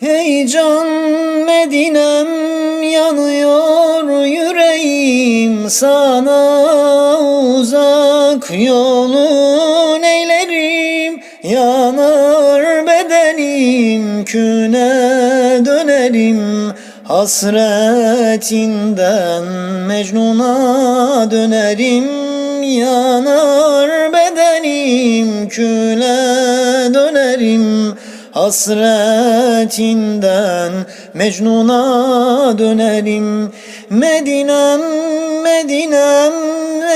Heyecan Medinem yanıyor yüreğim sana uzak. Yolun eylerim yanar bedenim küne dönerim. Hasretinden Mecnun'a dönerim yanar bedenim küne dönerim Hasretinden Mecnun'a dönerim Medinem, Medinem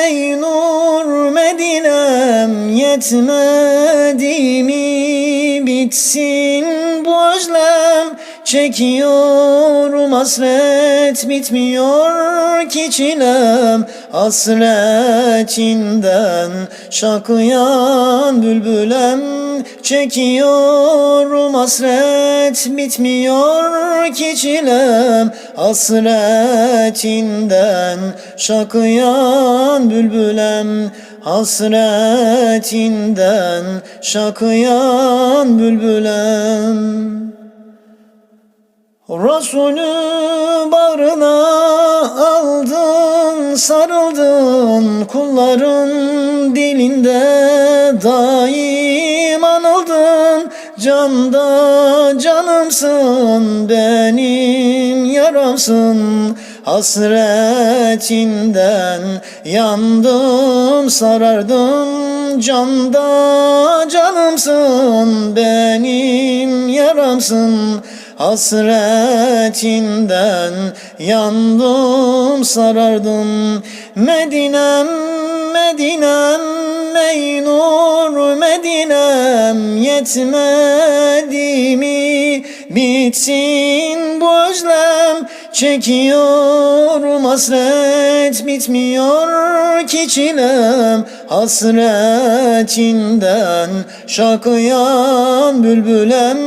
Ey nur Medinem Yetmedi mi bitsin bu özlem. Çekiyorum hasret bitmiyor ki çilem. Hasretinden şakıyan bülbülem Çekiyorum hasret bitmiyor ki çilem. Hasretinden şakıyan bülbülem. Hasretinden şakıyan bülbülem. Resulü bağrına aldın, sarıldın Kulların dilinde anıldın Canda canımsın, benim yaramsın. Hasretinden yandım, sarardım. Canda canımsın, benim yaramsın. Hasretinden yandım sarardım. Medinem Medinem ey nur Medinem Yetmedi mi? Bitsin bu özlem Çekiyorum hasret bitmiyor ki çilem. Hasretinden şakıyan bülbülem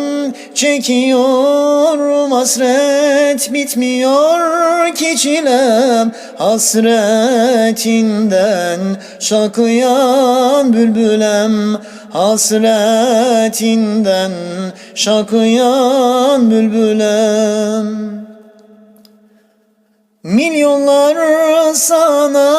Çekiyorum hasret bitmiyor ki çilem. Hasretinden şakıyan bülbülem. Hasretinden şakıyan bülbülem Milyonlar sana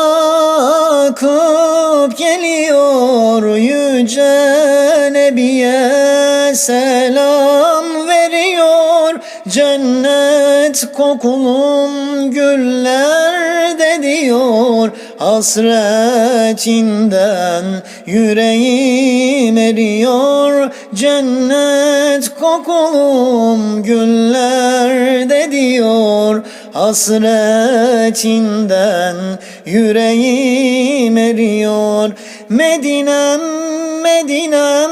akıp geliyor. Yüce Nebiye selam veriyor. Cennet kokulum güller de diyor Hasretinden yüreğim eriyor Cennet kokulum güller de diyor Hasretinden yüreğim eriyor. Medinem, Medinem,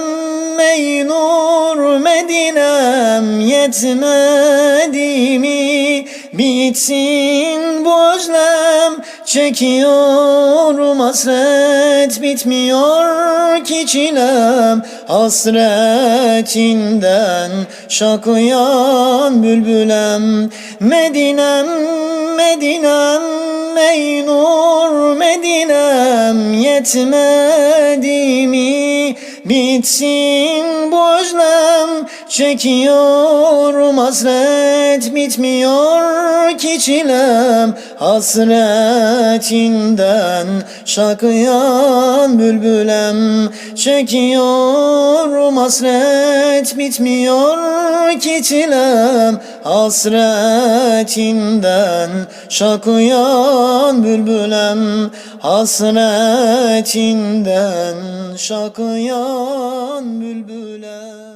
ey nur Medinem Yetmedi mi bitsin bu özlem Çekiyorum hasret bitmiyor ki çilem. Hasretinden şakıyan bülbülem. Medinem, Medinem, ey nur Medinem Yetmedi mi? Bitsin bu özlem Çekiyorum hasret bitmiyor ki çilem. Hasretinden şakıyan bülbülem. Çekiyorum hasret bitmiyor ki çilem. Hasretinden şakıyan bülbülem. Hasretinden şakıyan bülbülem